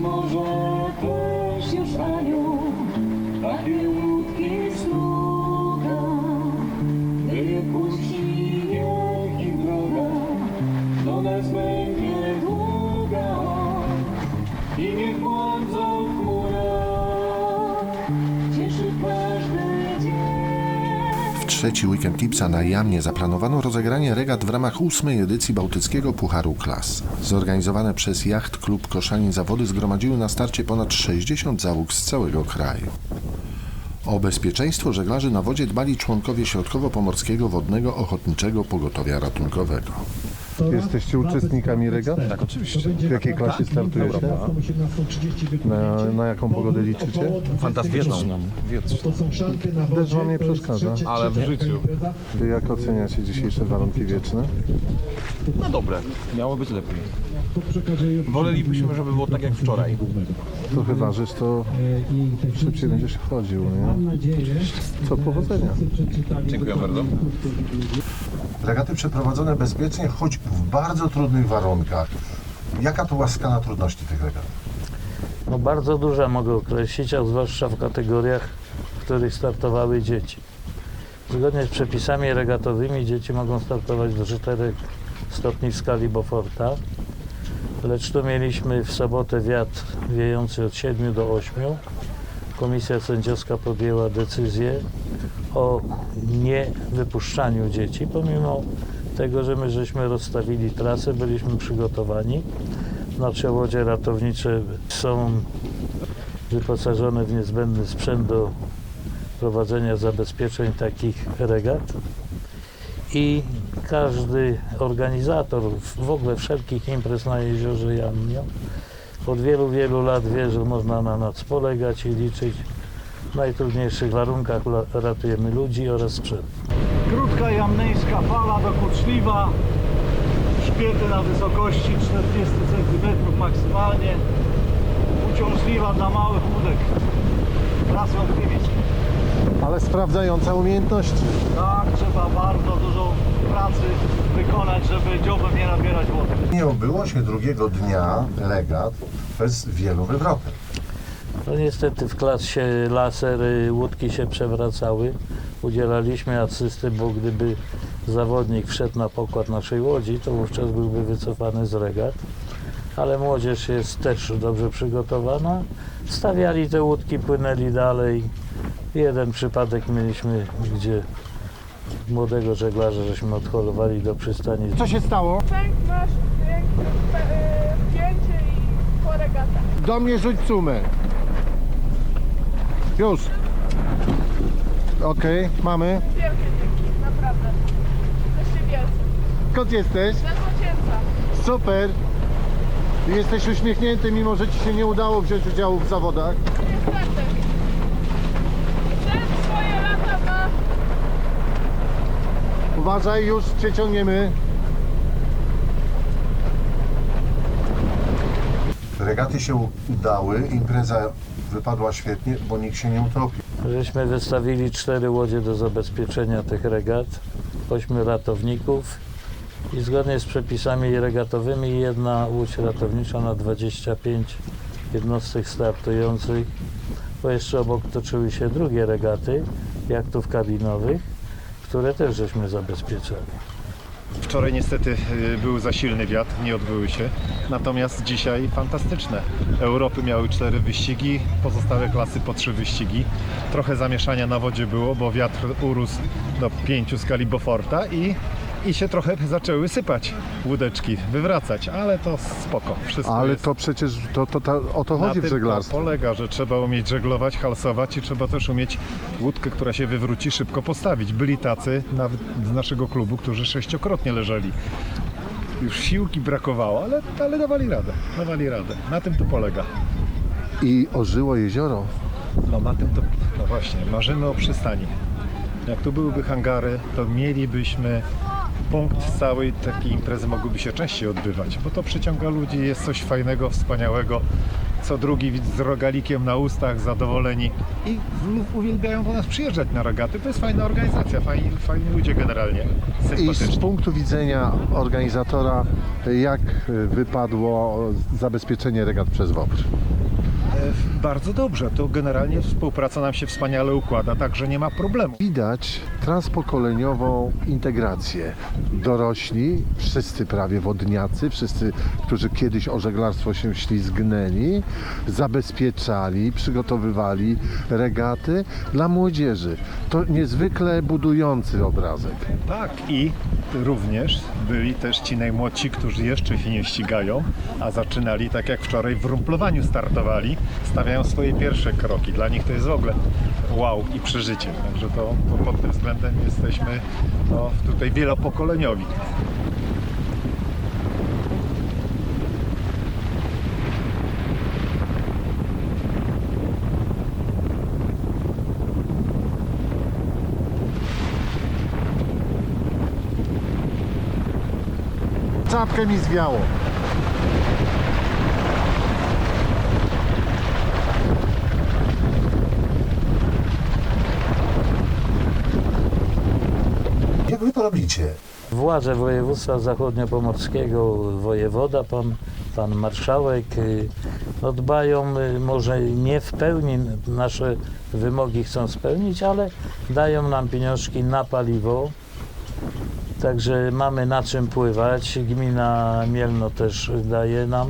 może trzeci weekend lipca na Jamnie zaplanowano rozegranie regat w ramach ósmej edycji Bałtyckiego Pucharu Klas. Zorganizowane przez Jacht Klub Koszalin zawody zgromadziły na starcie ponad 60 załóg z całego kraju. O bezpieczeństwo żeglarzy na wodzie dbali członkowie Środkowo-Pomorskiego Wodnego Ochotniczego Pogotowia Ratunkowego. Jesteście uczestnikami regat? Tak, oczywiście. W jakiej klasie startujecie? Na, na jaką pogodę liczycie? Fantastyczną. Deszcz wam nie przeszkadza. Ale w życiu. Wy jak oceniacie dzisiejsze warunki wieczne? No dobre. Miało być lepiej. Wolelibyśmy, żeby było tak jak wczoraj. Trochę ważysz, to szybciej będziesz chodził, nie? Co powodzenia. Dziękuję bardzo. Regaty przeprowadzone bezpiecznie, choć w bardzo trudnych warunkach. Jaka to była skala trudności tych regat? No bardzo duża mogę określić, a zwłaszcza w kategoriach, w których startowały dzieci. Zgodnie z przepisami regatowymi dzieci mogą startować do 4 stopni w skali Beauforta, lecz tu mieliśmy w sobotę wiatr wiejący od 7 do 8. Komisja sędziowska podjęła decyzję o niewypuszczaniu dzieci, pomimo tego, że my żeśmy rozstawili trasę, byliśmy przygotowani. Nasze łodzie ratownicze są wyposażone w niezbędny sprzęt do prowadzenia zabezpieczeń takich regat. I każdy organizator w ogóle wszelkich imprez na jeziorze Jamnio od wielu, wielu lat wie, że można na nas polegać i liczyć. W najtrudniejszych warunkach ratujemy ludzi oraz sprzęt. Krótka jamneńska fala dokuczliwa, szpiety na wysokości 40 cm maksymalnie, uciążliwa dla małych łódek. Raz wątpliwiec. Ale sprawdzająca umiejętności. Tak, trzeba bardzo dużo pracy wykonać, żeby dziobem nie nabierać wody. Nie obyło się drugiego dnia regat bez wielu wywrotek. No niestety w klasie laser łódki się przewracały. Udzielaliśmy asysty, bo gdyby zawodnik wszedł na pokład naszej łodzi, to wówczas byłby wycofany z regat. Ale młodzież jest też dobrze przygotowana. Stawiali te łódki, płynęli dalej. Jeden przypadek mieliśmy, gdzie młodego żeglarza żeśmy odholowali do przystani. Co się stało? Pęk masz piękne y, zdjęcie i po regatach. Do mnie rzuć sumę. Już. Okej, mamy. Wielkie dzięki, naprawdę. Jesteście wielcy. Skąd jesteś? Ze złocięca. Super. Jesteś uśmiechnięty, mimo że ci się nie udało wziąć udziału w zawodach. Niestety. Ten swoje lata ma. Uważaj, już cię ciągniemy. Regaty się udały, impreza wypadła świetnie, bo nikt się nie utopił. Żeśmy wystawili cztery łodzie do zabezpieczenia tych regat, ośmiu ratowników i zgodnie z przepisami regatowymi jedna łódź ratownicza na 25 jednostek startujących, bo jeszcze obok toczyły się drugie regaty jachtów kabinowych, które też żeśmy zabezpieczali. Wczoraj niestety y, był za silny wiatr, nie odbyły się. Natomiast dzisiaj fantastyczne. Europy miały cztery wyścigi, pozostałe klasy po trzy wyścigi. Trochę zamieszania na wodzie było, bo wiatr urósł do pięciu skali Beauforta i, i się trochę zaczęły sypać łódeczki, wywracać, ale to spoko. Wszystko Ale jest. to przecież to, to, o to chodzi w tym to żeglarstwie. polega, że trzeba umieć żeglować, halsować i trzeba też umieć łódkę, która się wywróci, szybko postawić. Byli tacy nawet z naszego klubu, którzy sześciokrotnie leżeli. Już siłki brakowało, ale, ale dawali radę, dawali radę. Na tym to polega. I ożyło jezioro. No na tym to, no właśnie, marzymy o przystani. Jak tu byłyby hangary, to mielibyśmy punkt całej takiej imprezy mogłyby się częściej odbywać, bo to przyciąga ludzi, jest coś fajnego, wspaniałego co drugi widz z rogalikiem na ustach, zadowoleni i uwielbiają do nas przyjeżdżać na regaty. To jest fajna organizacja, fajni, fajni ludzie generalnie, I z punktu widzenia organizatora, jak wypadło zabezpieczenie regat przez WOPR? Bardzo dobrze, to generalnie współpraca nam się wspaniale układa, także nie ma problemu. Widać transpokoleniową integrację. Dorośli, wszyscy prawie wodniacy, wszyscy, którzy kiedyś o żeglarstwo się ślizgnęli, zabezpieczali, przygotowywali regaty dla młodzieży. To niezwykle budujący obrazek. Tak, i również byli też ci najmłodsi, którzy jeszcze się nie ścigają, a zaczynali tak jak wczoraj w rumplowaniu startowali, stawiają swoje pierwsze kroki. Dla nich to jest w ogóle wow i przeżycie. Także to, to pod tym względem jesteśmy no, tutaj wielopokoleniowi. Czapkę mi zwiało. Jak wy to robicie? Władze województwa zachodniopomorskiego, wojewoda, pan, pan marszałek no dbają, y, może nie w pełni nasze wymogi chcą spełnić, ale dają nam pieniążki na paliwo. Także mamy na czym pływać. Gmina Mielno też daje nam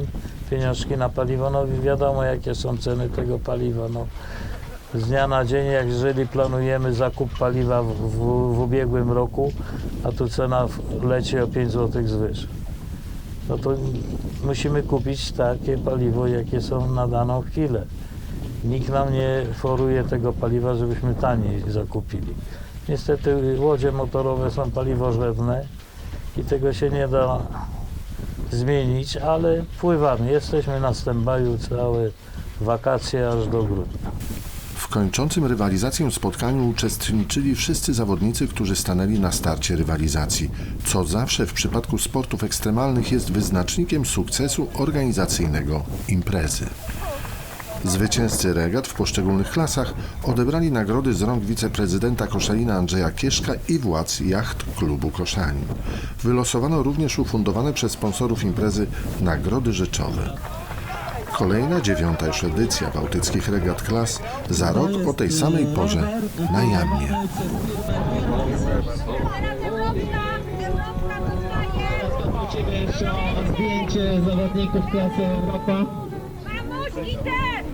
pieniążki na paliwo. No wiadomo jakie są ceny tego paliwa. No, z dnia na dzień, jak jeżeli planujemy zakup paliwa w, w, w ubiegłym roku, a tu cena leci o 5 zł zwyż. No to musimy kupić takie paliwo, jakie są na daną chwilę. Nikt nam nie foruje tego paliwa, żebyśmy taniej zakupili. Niestety łodzie motorowe są paliwożerne i tego się nie da zmienić, ale pływamy. Jesteśmy na stand-by'u całe wakacje aż do grudnia. W kończącym rywalizację spotkaniu uczestniczyli wszyscy zawodnicy, którzy stanęli na starcie rywalizacji, co zawsze w przypadku sportów ekstremalnych jest wyznacznikiem sukcesu organizacyjnego imprezy. Zwycięzcy regat w poszczególnych klasach odebrali nagrody z rąk wiceprezydenta Koszalina Andrzeja Kieszka i władz jacht klubu Koszanin. Wylosowano również ufundowane przez sponsorów imprezy nagrody rzeczowe. Kolejna dziewiąta już edycja bałtyckich regat klas za rok o tej samej porze na Jamnie. Prosimy jeszcze o zdjęcie zawodników klasy Europa. Mamuś, idę!